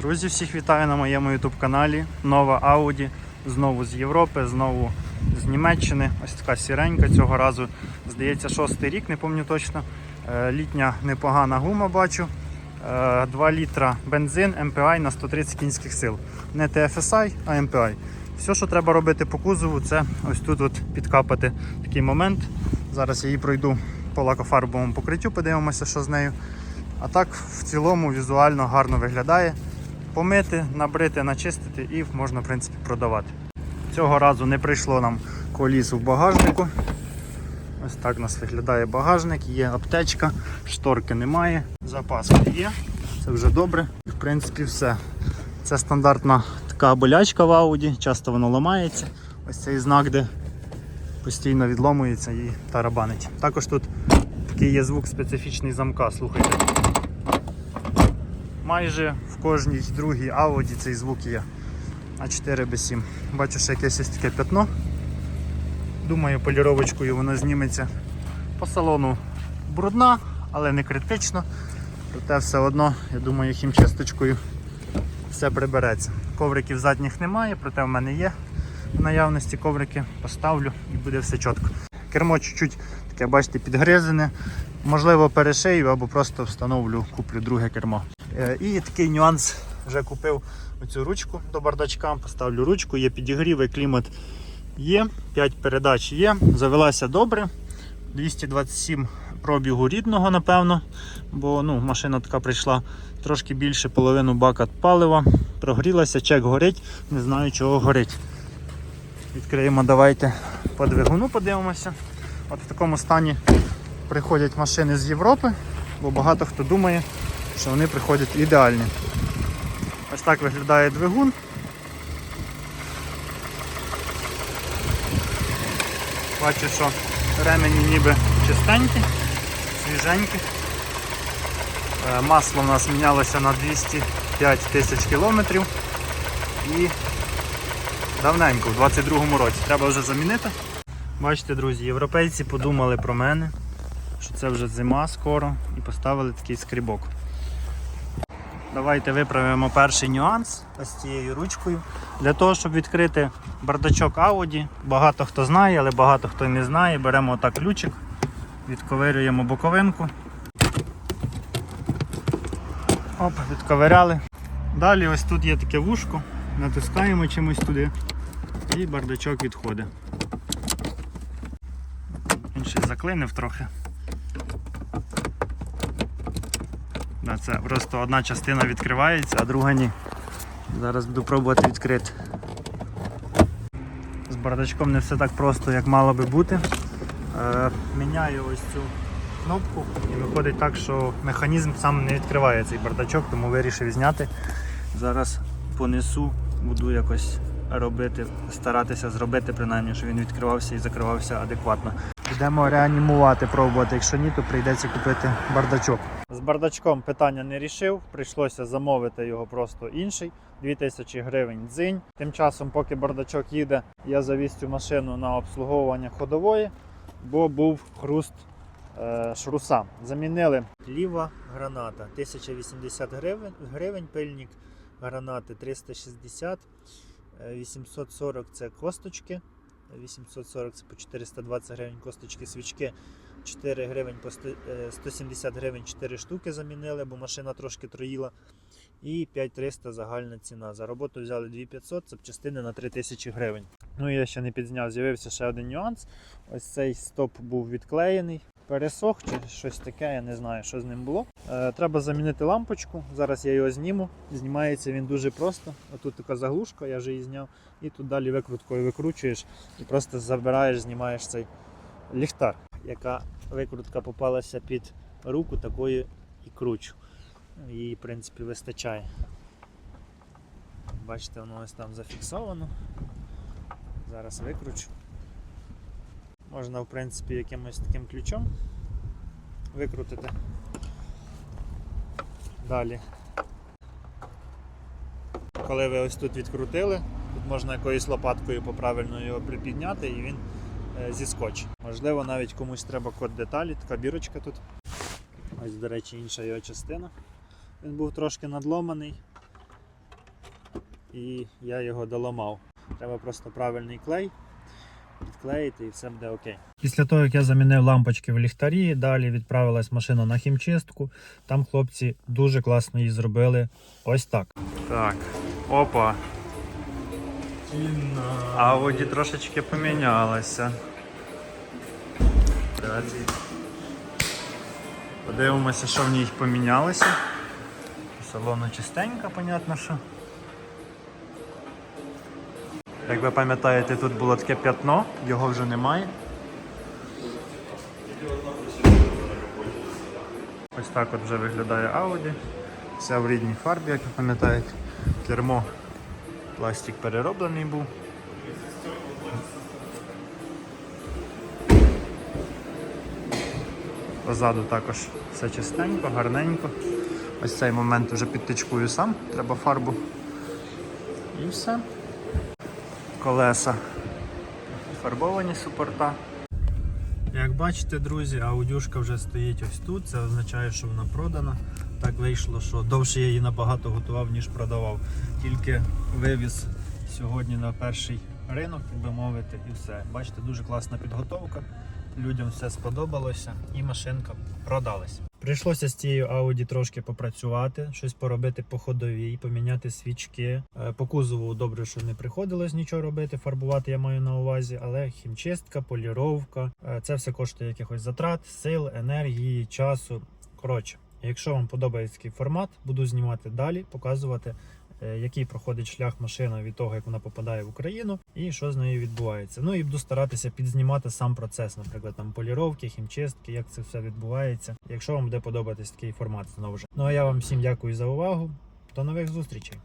Друзі, всіх вітаю на моєму YouTube каналі. Нова Audi. Знову з Європи, знову з Німеччини. Ось така сіренька. Цього разу, здається, шостий рік, не пам'ятаю точно. Е, Літня непогана гума бачу. Е, 2 літра бензин MPI на 130 кінських сил. Не TFSI, а MPI. Все, що треба робити по кузову, це ось тут от підкапати такий момент. Зараз я її пройду по лакофарбовому покриттю, подивимося, що з нею. А так в цілому візуально гарно виглядає. Помити, набрити, начистити і можна в принципі продавати. Цього разу не прийшло нам коліс в багажнику. Ось так у нас виглядає багажник, є аптечка, шторки немає, запаска є, це вже добре. І в принципі все. Це стандартна така болячка в Audi, часто воно ламається. Ось цей знак, де постійно відломується і тарабанить. Також тут такий є звук специфічний замка, слухайте. Майже в кожній другій Audi цей звук є. А4 B7. Бачу, що якесь таке пятно. Думаю, поліровочкою воно зніметься. По салону брудна, але не критично. Проте все одно, я думаю, хімчисточкою все прибереться. Ковриків задніх немає, проте в мене є в наявності коврики. Поставлю і буде все чітко. Кермо чуть-чуть таке, бачите, підгризене. Можливо, перешию або просто встановлю, куплю друге кермо. Е, І такий нюанс вже купив оцю ручку до бардачка. Поставлю ручку, є підігрів, клімат є, 5 передач є, завелася добре. 227 пробігу рідного, напевно, бо ну, машина така прийшла трошки більше половину бака палива, прогрілася, чек горить, не знаю чого горить. Відкриємо, давайте по двигуну подивимося. От в такому стані приходять машини з Європи, бо багато хто думає, що вони приходять ідеальні. Ось так виглядає двигун. Бачу, що ремені ніби чистенькі, свіженькі. Е, Масло у нас мінялося на 205 тисяч кілометрів і давненько, в 22-му році. Треба вже замінити. Бачите, друзі, європейці подумали про мене, що це вже зима скоро і поставили такий скрібок. Давайте виправимо перший нюанс ось цією ручкою. Для того, щоб відкрити бардачок Audi, багато хто знає, але багато хто не знає. Беремо отак ключик, відковирюємо боковинку. Оп, відковиряли. Далі ось тут є таке вушко, натискаємо чимось туди і бардачок відходить. Він ще заклинив трохи. Да, Це просто одна частина відкривається, а друга ні. Зараз буду пробувати відкрити. З бардачком не все так просто, як мало би бути. Е, міняю ось цю кнопку і виходить так, що механізм сам не відкриває цей бардачок, тому вирішив зняти. Зараз понесу, буду якось робити, старатися зробити, принаймні, щоб він відкривався і закривався адекватно. Будемо реанімувати, пробувати. Якщо ні, то прийдеться купити бардачок. З бардачком питання не рішив, прийшлося замовити його просто інший. 2000 гривень дзинь. Тим часом, поки бардачок їде, я завіз цю машину на обслуговування ходової, бо був хруст е, шруса. Замінили ліва граната 1080 гривень, гривень пильник гранати 360, е, 840 це косточки. 840 це по 420 гривень косточки свічки, 4 гривень по е, 170 гривень 4 штуки замінили, бо машина трошки троїла. І 5300 загальна ціна. За роботу взяли 2500, це частини на 3000 гривень. Ну і я ще не підзняв, з'явився ще один нюанс. Ось цей стоп був відклеєний. Пересох чи щось таке, я не знаю, що з ним було. Е, треба замінити лампочку. Зараз я його зніму. Знімається він дуже просто. Отут така заглушка, я вже її зняв. І тут далі викруткою викручуєш і просто забираєш, знімаєш цей ліхтар. Яка викрутка попалася під руку, такої і кручу. Її, в принципі, вистачає. Бачите, воно ось там зафіксовано. Зараз викручу. Можна, в принципі, якимось таким ключом викрутити. Далі. Коли ви ось тут відкрутили, тут можна якоюсь лопаткою поправильно його припідняти і він е, зіскочить. Можливо, навіть комусь треба код деталі, така бірочка тут. Ось, до речі, інша його частина. Він був трошки надломаний. і я його доламав. Треба просто правильний клей, підклеїти і все буде окей. Після того, як я замінив лампочки в ліхтарі, далі відправилась машина на хімчистку. Там хлопці дуже класно її зробили. Ось так. Так, опа. Ауді трошечки помінялася. Давайте. Подивимося, що в ній помінялося. Салону чистенько, понятно, що. Як ви пам'ятаєте, тут було таке п'ятно, його вже немає. Ось так от вже виглядає Audi. Все в рідній фарбі, як ви пам'ятаєте. Кермо пластик перероблений був. Позаду також все чистенько, гарненько. Ось цей момент вже підтичкую сам, треба фарбу. І все. Колеса фарбовані супорта. Як бачите, друзі, аудюшка вже стоїть ось тут. Це означає, що вона продана. Так вийшло, що довше я її набагато готував, ніж продавав. Тільки вивіз сьогодні на перший ринок, так би мовити, і все. Бачите, дуже класна підготовка. Людям все сподобалося і машинка продалась. Прийшлося з цією Audi трошки попрацювати, щось поробити по ходовій, поміняти свічки. Е, По кузову добре, що не приходилось нічого робити, фарбувати я маю на увазі, але хімчистка, поліровка е, це все коштує якихось затрат, сил, енергії, часу. Коротше, якщо вам подобається такий формат, буду знімати далі, показувати, який проходить шлях машина від того, як вона попадає в Україну, і що з нею відбувається. Ну і буду старатися підзнімати сам процес, наприклад, там поліровки, хімчистки, як це все відбувається. Якщо вам буде подобатись такий формат, знову ж. Ну а я вам всім дякую за увагу. До нових зустрічей.